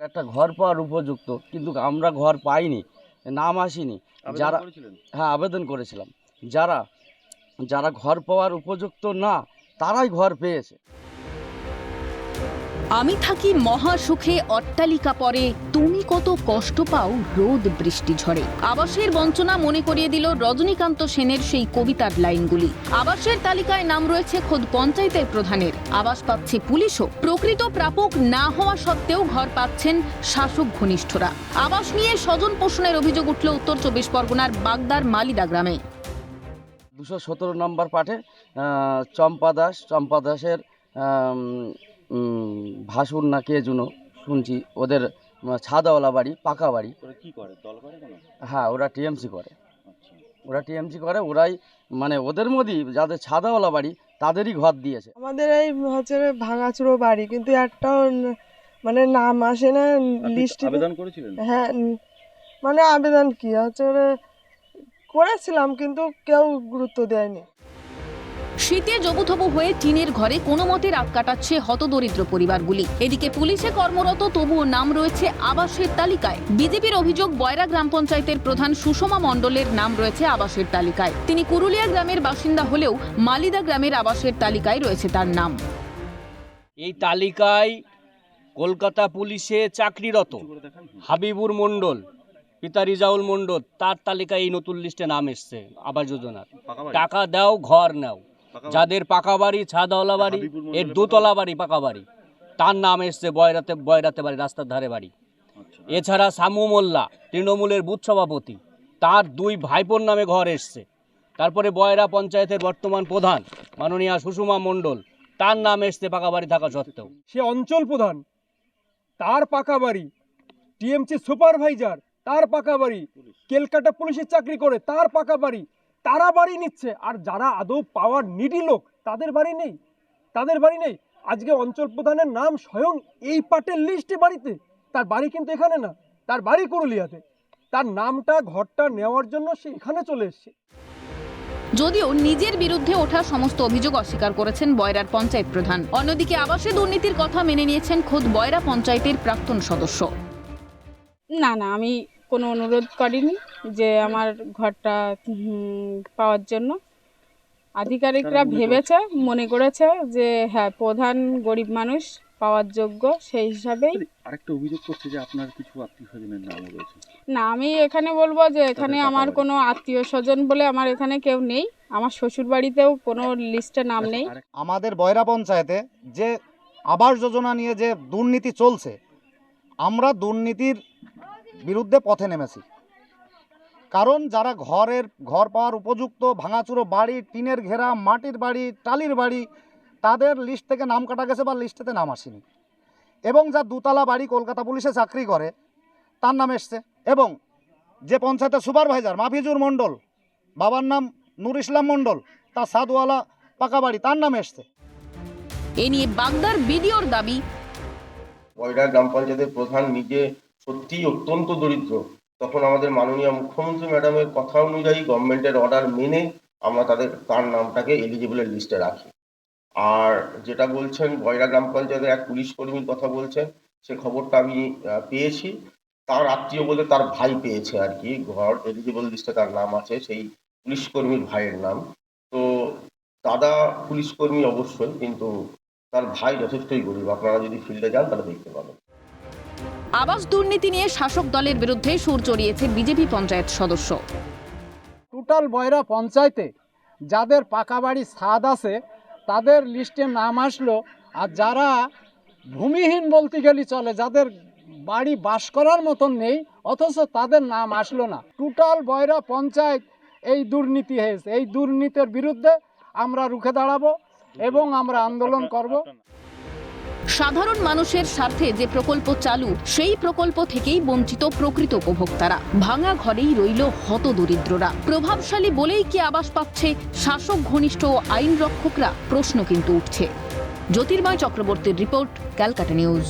একটা ঘর পাওয়ার উপযুক্ত কিন্তু আমরা ঘর পাইনি নাম আসেনি। যারা হ্যাঁ আবেদন করেছিলাম। যারা যারা ঘর পাওয়ার উপযুক্ত না তারাই ঘর পেয়েছে। আমি থাকি মহা সুখে অট্টালিকা পরে তুমি কত কষ্ট পাও রোদ বৃষ্টি ঝড়ে। আবাসের বঞ্চনা মনে করিয়ে দিল রজনীকান্ত সেনের সেই কবিতার লাইনগুলি। আবাসের তালিকায় নাম রয়েছে খোদ পঞ্চায়েতের প্রধানের। আবাস পাচ্ছে পুলিশও। প্রকৃত প্রাপক না হওয়া সত্ত্বেও ঘর পাচ্ছেন শাসক ঘনিষ্ঠরা। আবাস নিয়ে স্বজন পোষণের অভিযোগ উঠল উত্তর চব্বিশ পরগনার বাগদার মালিদা গ্রামে। দুশো সতেরো নম্বর পাঠে চম্পা দাস, চম্পা দাসের ভাসুর না কে জুনো শুনছি ওদের ছাদাওয়ালা বাড়ি পাকা বাড়ি। ওরা কি করে? দল করে কেন? হ্যাঁ ওরা টিএমসি করে। আচ্ছা। ওরা টিএমসি করে ওরাই মানে ওদের মধ্যেই যাদের ছাদাওয়ালা বাড়ি তাদেরই ঘর দিয়েছে। আমাদের এই হচ্ছে ভাঙাচুরো বাড়ি কিন্তু একটাও মানে নাম আসে না লিস্টে আবেদন করেছিলেন? হ্যাঁ মানে আবেদন কি? হচ্ছে করেছিলাম কিন্তু কেউ গুরুত্ব দেয়নি। শীতে জবুথবু হয়ে টিনের ঘরে কোনো মতে রাত কাটাচ্ছে হতদরিদ্র পরিবারগুলি এদিকে পুলিশে কর্মরত তবুও নাম রয়েছে আবাসের তালিকায়। বিজেপির অভিযোগ বয়রা গ্রাম পঞ্চায়েতের প্রধান সুষমা মণ্ডলের নাম রয়েছে আবাসের তালিকায়। তিনি কুরুলিয়া গ্রামের বাসিন্দা হলেও মালিদা গ্রামের আবাসের তালিকায় রয়েছে তার নাম। এই তালিকায় কলকাতা পুলিশে চাকরিরত হাবিবুর মণ্ডল পিতা রিজাউল মণ্ডল তার তালিকায় এই নতুন লিস্টে নাম এসছে আবাস যোজনার। টাকা দাও ঘর নাও? যাদের পাকা বাড়ি ছাদওয়ালা বাড়ি এর দোতলা বাড়ি। পাকা বাড়ি। তার নাম এসছে বয়রাতে বয়রাতে বাড়ি রাস্তার ধারে বাড়ি। আচ্ছা। এছাড়া সামু মোল্লা তৃণমূলের বুথ সভাপতি। তার দুই ভাইপোর নামে ঘর এসছে। তারপরে বয়রা পঞ্চায়েতের বর্তমান প্রধান মাননীয়া সুষমা মণ্ডল তার নাম এসছে পাকা বাড়ি থাকা সত্ত্বেও। সে অঞ্চল প্রধান। তার পাকা বাড়ি টিএমসি সুপারভাইজার তার পাকা বাড়ি। কেলকাটা পুলিশের চাকরি করে তার পাকা বাড়ি। তারা বাড়ি নিচ্ছে। আর যারা আদৌ পাওয়ার নিডি লোক তাদের বাড়ি নেই। তাদের বাড়ি নেই। আজকে অঞ্চল প্রধানের নাম স্বয়ং এই পার্টের লিস্টে বাড়িতে। তার বাড়ি কিন্তু এখানে না। তার বাড়ি করুলিয়াতে তার নামটা ঘরটা নেওয়ার জন্য সে এখানে চলে এসছে। যদিও নিজের বিরুদ্ধে ওঠা সমস্ত অভিযোগ অস্বীকার করেছেন বয়রার পঞ্চায়েত প্রধান। অন্যদিকে আবাসে দুর্নীতির কথা মেনে নিয়েছেন খোদ বয়রা পঞ্চায়েতের প্রাক্তন সদস্য। না না আমি কোনো অনুরোধ করিনি যে আমার ঘরটা পাওয়ার জন্য। আধিকারিকরা ভেবেছে মনে করেছে যে হ্যাঁ প্রধান গরিব মানুষ পাওয়ার যোগ্য সেই হিসাবেই আরেকটা অভিযোগ করছে যে আপনার কিছু আত্মীয় স্বজনের নাম রয়েছে। না আমি এখানে বলব যে এখানে আমার কোনো আত্মীয় স্বজন বলে আমার এখানে কেউ নেই। আমার শ্বশুর বাড়িতেও কোনো লিস্টে নাম নেই। আমাদের বয়রা পঞ্চায়েতে যে আবাস যোজনা নিয়ে যে দুর্নীতি চলছে আমরা দুর্নীতির বিরুদ্ধে পথে নেমেছি। কারণ যারা ঘরের ঘর পাওয়ার উপযুক্ত ভাঙাচুরো বাড়ি টিনের ঘেরা মাটির বাড়ি টালির বাড়ি তাদের লিস্ট থেকে নাম কাটা গেছে বা লিস্টেতে নাম আসেনি। এবং যা দুতলা বাড়ি কলকাতা পুলিশে চাকরি করে তার নাম এসছে। এবং যে পঞ্চায়েতের সুপারভাইজার মাফিজুর মণ্ডল বাবার নাম নুর ইসলাম মণ্ডল তার সাদওয়ালা পাকা বাড়ি তার নাম এসছে। এ নিয়ে বাগদার বিডিওর দাবি। গ্রাম পঞ্চায়েতের প্রধান নিজে সত্যিই অত্যন্ত দরিদ্র। তখন আমাদের মাননীয় মুখ্যমন্ত্রী ম্যাডামের কথা অনুযায়ী গভর্নমেন্টের অর্ডার মেনে আমরা তাদের তার নামটাকে এলিজিবলের লিস্টে রাখি। আর যেটা বলছেন বয়রা গ্রাম পঞ্চায়েতের এক পুলিশ কর্মীর কথা বলছেন, সে খবরটা আমি পেয়েছি। তার আত্মীয় বলে তার ভাই পেয়েছে আর কি, ঘর এলিজিবল লিস্টে তার নাম আছে, সেই পুলিশ কর্মীর ভাইয়ের নাম। তো দাদা পুলিশ কর্মী অবশ্যই, কিন্তু তার ভাই যথেষ্টই গরিব। আপনারা যদি ফিল্ডে যান, তাহলে দেখতে পাবেন। আবাস দুর্নীতি নিয়ে শাসক দলের বিরুদ্ধে সুর চড়িয়েছে বিজেপি পঞ্চায়েত সদস্য। টোটাল বয়রা পঞ্চায়েতে যাদের পাকা বাড়ি ছাদ আছে, তাদের লিস্টে নাম আসলো আর যারা ভূমিহীন বলতে গেলে চলে, যাদের বাড়ি বাস করার মতন নেই, অথচ তাদের নাম আসলো না। টোটাল বয়রা পঞ্চায়েত এই দুর্নীতি হয়েছে। এই দুর্নীতির বিরুদ্ধে আমরা রুখে দাঁড়াবো এবং আমরা আন্দোলন করব। সাধারণ মানুষের স্বার্থে যে প্রকল্প চালু, সেই প্রকল্প থেকেই বঞ্চিত প্রকৃত উপভোক্তারা। ভাঙা ঘরেই রইল হত দরিদ্ররা প্রভাবশালী বলেই কি আবাস পাচ্ছে শাসক, ঘনিষ্ঠ ও আইন রক্ষকরা প্রশ্ন কিন্তু উঠছে। জ্যোতির্ময় চক্রবর্তীর রিপোর্ট, ক্যালকাটা নিউজ।